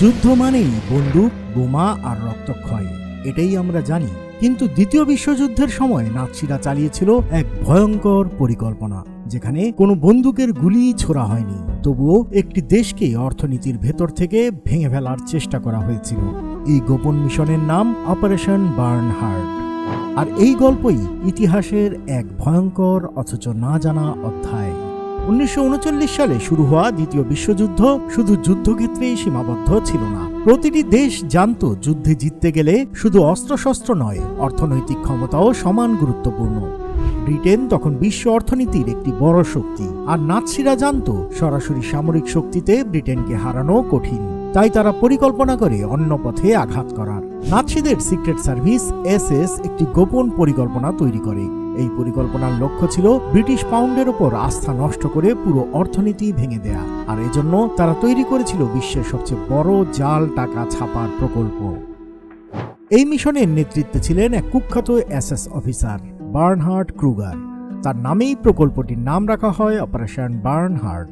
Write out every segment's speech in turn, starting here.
যুদ্ধ মানেই বন্দুক, বোমা আর রক্তক্ষয়, এটাই আমরা জানি। কিন্তু দ্বিতীয় বিশ্বযুদ্ধের সময় নাৎসিরা চালিয়েছিল এক ভয়ঙ্কর পরিকল্পনা, যেখানে কোনো বন্দুকের গুলি ছোড়া হয়নি। তবুও একটি দেশকে অর্থনীতির ভেতর থেকে ভেঙে ফেলার চেষ্টা করা হয়েছিল। এই গোপন মিশনের নাম অপারেশন বার্ন হার্ট আর এই গল্পই ইতিহাসের এক ভয়ঙ্কর, অথচ না জানা অধ্যায়। উনিশশো উনচল্লিশ সালে শুরু হওয়া দ্বিতীয় বিশ্বযুদ্ধ শুধু যুদ্ধক্ষেত্রেই সীমাবদ্ধ ছিল না। প্রতিটি দেশ জানত যুদ্ধে জিততে গেলে শুধু অস্ত্রশস্ত্র নয়, অর্থনৈতিক ক্ষমতাও সমান গুরুত্বপূর্ণ। ব্রিটেন তখন বিশ্ব অর্থনীতির একটি বড় শক্তি, আর নাৎসিরা জানত সরাসরি সামরিক শক্তিতে ব্রিটেনকে হারানো কঠিন। তাই তারা পরিকল্পনা করে অন্য পথে আঘাত করার। নাৎসিদের সিক্রেট সার্ভিস এসএস একটি গোপন পরিকল্পনা তৈরি করে। এই পরিকল্পনার লক্ষ্য ছিল ব্রিটিশ পাউন্ডের ওপর আস্থা নষ্ট করে পুরো অর্থনীতি ভেঙে দেয়া। আর এজন্য তারা তৈরি করেছিল বিশ্বের সবচেয়ে বড় জাল টাকা ছাপার প্রকল্প। এই মিশনের নেতৃত্বে ছিলেন এক কুখ্যাত S S officer Bernhard Kruger. তার নামেই প্রকল্পটির নাম রাখা হয় অপারেশন বার্নহার্ট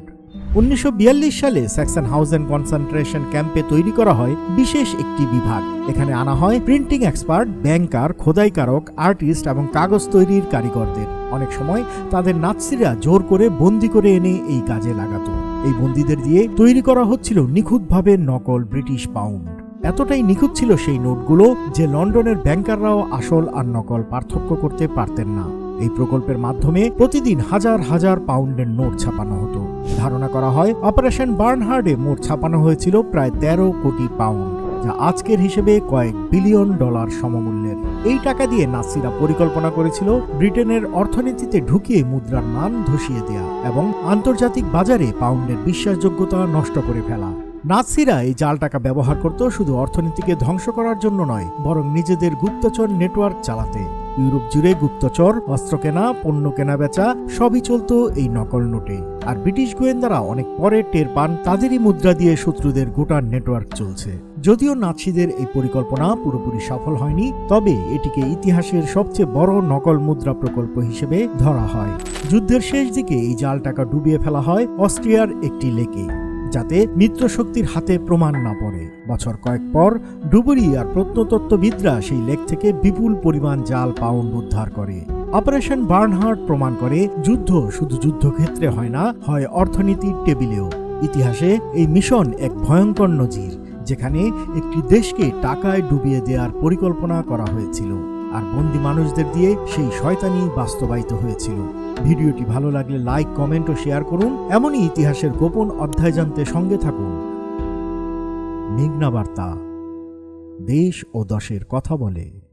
উনিশশো বিয়াল্লিশ সালে স্যাক্সন হাউজেন কনসেন্ট্রেশন ক্যাম্পে তৈরি করা হয় বিশেষ একটি বিভাগ। এখানে আনা হয় প্রিন্টিং এক্সপার্ট, ব্যাংকার, খোদাইকারক, আর্টিস্ট এবং কাগজ তৈরির কারিগরদের। অনেক সময় তাদের নাৎসিরা জোর করে বন্দি করে এনে এই কাজে লাগাতো। এই বন্দীদের দিয়ে তৈরি করা হচ্ছিল নিখুঁতভাবে নকল ব্রিটিশ পাউন্ড। এতটাই নিখুঁত ছিল সেই নোটগুলো যে লন্ডনের ব্যাংকাররাও আসল আর নকল পার্থক্য করতে পারতেন না। এই প্রকল্পের মাধ্যমে প্রতিদিন হাজার হাজার পাউন্ডের নোট ছাপানো হতো। ধারণা করা হয়, অপারেশন বার্নহার্ডে মোট ছাপানো হয়েছিল প্রায় তেরো কোটি পাউন্ড, যা আজকের হিসেবে কয়েক বিলিয়ন ডলার সমমূল্যের। এই টাকা দিয়ে নাসিরা পরিকল্পনা করেছিল ব্রিটেনের অর্থনীতিতে ঢুকিয়ে মুদ্রার মান ধসিয়ে দেয়া এবং আন্তর্জাতিক বাজারে পাউন্ডের বিশ্বাসযোগ্যতা নষ্ট করে ফেলা। নাৎসিরা এই জাল টাকা ব্যবহার করত শুধু অর্থনীতিকে ধ্বংস করার জন্য নয়, বরং নিজেদের গুপ্তচর নেটওয়ার্ক চালাতে। ইউরোপ জুড়ে গুপ্তচর অস্ত্র কেনা পণ্য কেনা বেচা, সবই চলত এই নকল নোটে। আর ব্রিটিশ গোয়েন্দারা অনেক পরে টের পান তাদেরই মুদ্রা দিয়ে শত্রুদের গোটা নেটওয়ার্ক চলছে। যদিও নাৎসিদের এই পরিকল্পনা পুরোপুরি সফল হয়নি, তবে এটিকে ইতিহাসের সবচেয়ে বড় নকল মুদ্রা প্রকল্প হিসেবে ধরা হয়। যুদ্ধের শেষ দিকে এই জাল টাকা ডুবিয়ে ফেলা হয় অস্ট্রিয়ার একটি লেকে, যাতে মিত্রশক্তির হাতে প্রমাণ না পড়ে। বছর কয়েক পর ডুবুরি আর প্রত্নতত্ত্ববিদরা সেই লেক থেকে বিপুল পরিমাণ জাল পাউন্ড উদ্ধার করে। অপারেশন বার্নহার্ট প্রমাণ করে যুদ্ধ শুধু যুদ্ধক্ষেত্রে হয় না, হয় অর্থনীতির টেবিলেও। ইতিহাসে এই মিশন এক ভয়ঙ্কর নজির, যেখানে একটি দেশকে টাকায় ডুবিয়ে দেওয়ার পরিকল্পনা করা হয়েছিল আর বন্দি মানুষদের দিয়ে সেই শয়তানি বাস্তবায়িত হয়েছিল। ভিডিওটি ভালো লাগলে লাইক, কমেন্ট ও শেয়ার করুন। এমনই ইতিহাসের গোপন অধ্যায় জানতে সঙ্গে থাকুন। মেঘনা বার্তা। দেশ ও দশের কথা বলে।